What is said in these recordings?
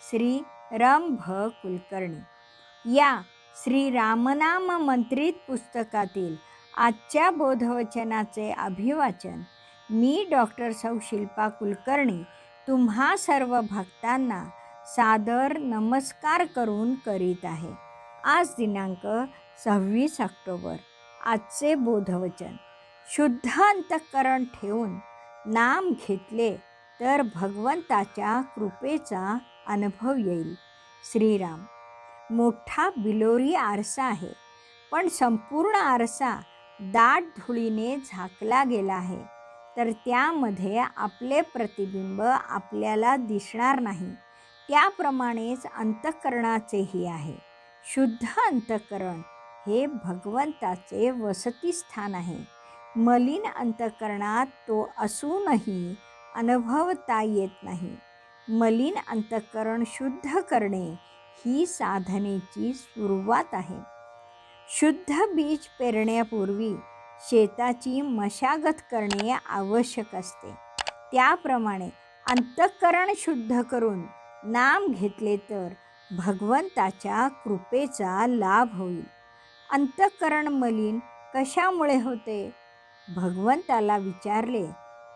श्री रम भ कुलकर्णी या श्री रामनाम मंत्रित पुस्तकातील आजच्या बोधवचनाचे अभिवाचन मी डॉक्टर सौ. शिल्पा कुलकर्णी तुम्हा सर्व भक्तांना सादर नमस्कार करून करीत आहे. आज दिनांक सव्वीस ऑक्टोबर आजचे बोधवचन. शुद्ध अंतःकरण ठेवून नाम घेतले तर भगवंताच्या कृपेचा अनुभव येईल. श्रीराम मोठा बिलोरी आरसा आहे पण संपूर्ण आरसा दाट धुळीने झाकला गेला आहे तर त्यामध्ये आपले प्रतिबिंब आपल्याला दिसणार नाही. त्याप्रमाणेच अंतःकरणाचेही आहे. शुद्ध अंतःकरण हे भगवंताचे वसतिस्थान आहे. मलिन अंतःकरणात तो असूनही अनुभवता येत नाही. मलिन अंतःकरण शुद्ध करणे ही साधनेची सुरुवात आहे. शुद्ध बीज पेरण्यापूर्वी शेताची मशागत करणे आवश्यक असते. त्याप्रमाणे अंतःकरण शुद्ध करून नाम घेतले तर भगवंताच्या कृपेचा लाभ होईल. अंतःकरण मलिन कशामुळे होते? भगवंताला विचारले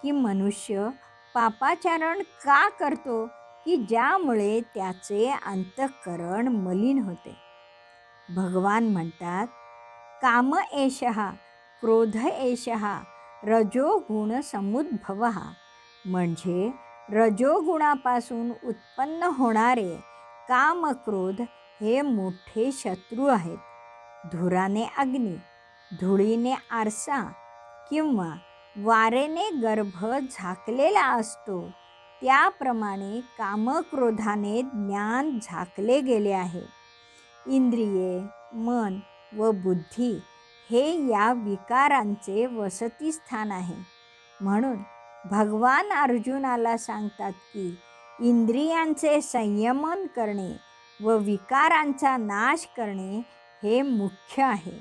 की मनुष्य पापाचरण का करतो? की ज्यामुळे त्याचे अंतःकरण मलिन होते. भगवान म्हणतात काम एषहा क्रोध एषहा रजोगुण समुद्भव. म्हणजे रजोगुणापासून उत्पन्न होणारे काम क्रोध हे मोठे शत्रू आहेत. धुराने अग्नी धुळीने आरसा किंवा वारेने गर्भ झाकलेला असतो. त्याप्रमाणे कामक्रोधाने ज्ञान झाकले गेले आहे. इंद्रिये मन व बुद्धी हे या विकारांचे वसतिस्थान आहे. म्हणून भगवान अर्जुनाला सांगतात की इंद्रियांचे संयमन करणे व विकारांचा नाश करणे हे मुख्य आहे.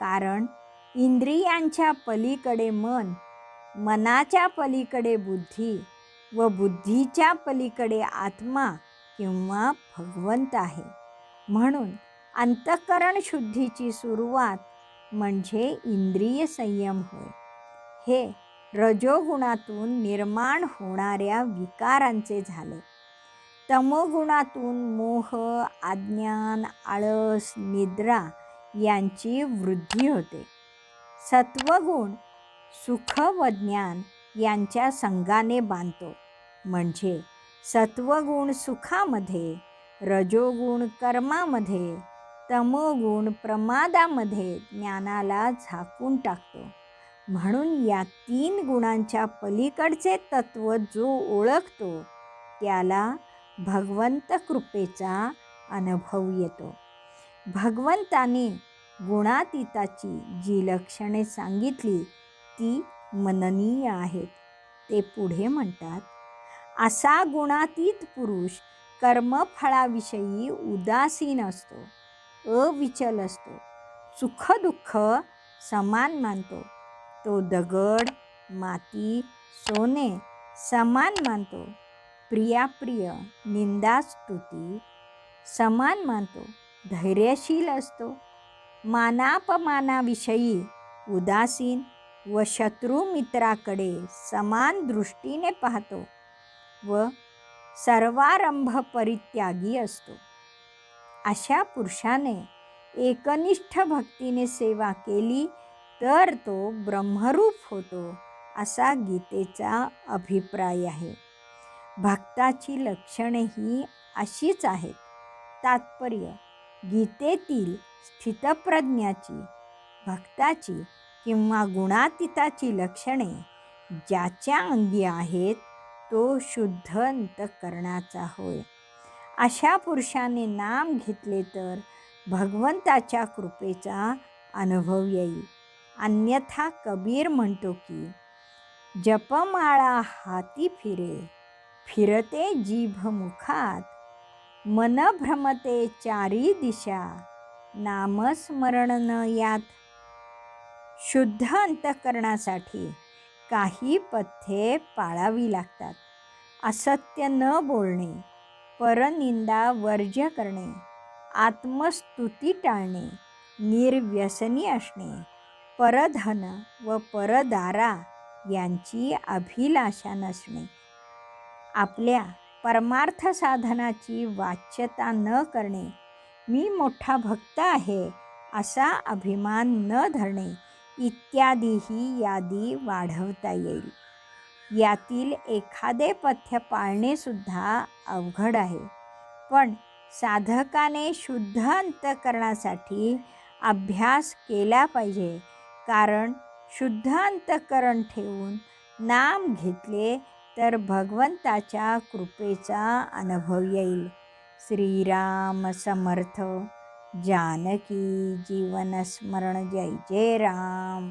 कारण इंद्रियांच्या पलीकडे मन मनाच्या पलीकडे बुद्धी व बुद्धीच्या पलीकडे आत्मा किंवा भगवंत आहे. म्हणून अंतःकरण शुद्धीची सुरुवात म्हणजे इंद्रिय संयम होय. हे रजोगुणातून निर्माण होणाऱ्या विकारांचे झाले. तमोगुणातून मोह अज्ञान आळस निद्रा यांची वृद्धी होते. सत्वगुण सुख व ज्ञान यांच्या संघाने बांधतो. म्हणजे सत्वगुण सुखामध्ये रजोगुण कर्मामध्ये तमोगुण प्रमादामध्ये ज्ञानाला झाकून टाकतो. म्हणून या तीन गुणांच्या पलीकडचे तत्व जो ओळखतो त्याला भगवंत कृपेचा अनुभव येतो. भगवंताने गुणातीताची जी लक्षणे सांगितली ती मननीय आहेत. ते पुढे म्हणतात असा गुणातीत पुरुष कर्मफळाविषयी उदासीन असतो अविचल असतो सुखदुःख समान मानतो तो दगड माती सोने समान मानतो प्रियाप्रिय निंदास्तुती समान मानतो धैर्यशील असतो मानापमानाविषयी उदासीन व शत्रू मित्राकडे समान दृष्टीने पाहतो व सर्वारंभ परित्यागी असतो. अशा पुरुषाने एकनिष्ठ भक्तीने सेवा केली तर तो ब्रह्मरूप होतो असा गीतेचा अभिप्राय आहे. भक्ताची लक्षणे ही अशीच आहेत. तात्पर्य गीतेतील स्थितप्रज्ञाची भक्ताची किंवा गुणातीताची लक्षणे ज्याच्या अंगी आहेत तो शुद्ध अंतकरणाचा होय. अशा पुरुषाने नाम घेतले तर भगवंताच्या कृपेचा अनुभव येईल. अन्यथा कबीर म्हणतो की जपमाळा हाती फिरे फिरते जीभ मुखात मन भ्रमते चारी दिशा नामस्मरण न यात. शुद्ध अंतकरणासाठी काही पथ्ये पाळावी लागतात. असत्य न बोलणे परनिंदा वर्ज्य करणे आत्मस्तुती टाळणे निर्व्यसनी असणे परधन व परदारा यांची अभिलाषा नसणे. आपल्या परमार्थ साधनाची वाच्यता न करणे मी मोठा भक्त आहे असा अभिमान न धरणे इत्यादी ही यादी वाढवता येईल. यातील एखादे पथ्य पाळणेसुद्धा अवघड आहे. पण साधकाने शुद्ध अंतकरणासाठी अभ्यास केला पाहिजे कारण शुद्ध अंतकरण ठेवून नाम घेतले तर भगवंताच्या कृपेचा अनुभव येईल. श्रीराम समर्थ जानकी जीवन स्मरण जय जय राम.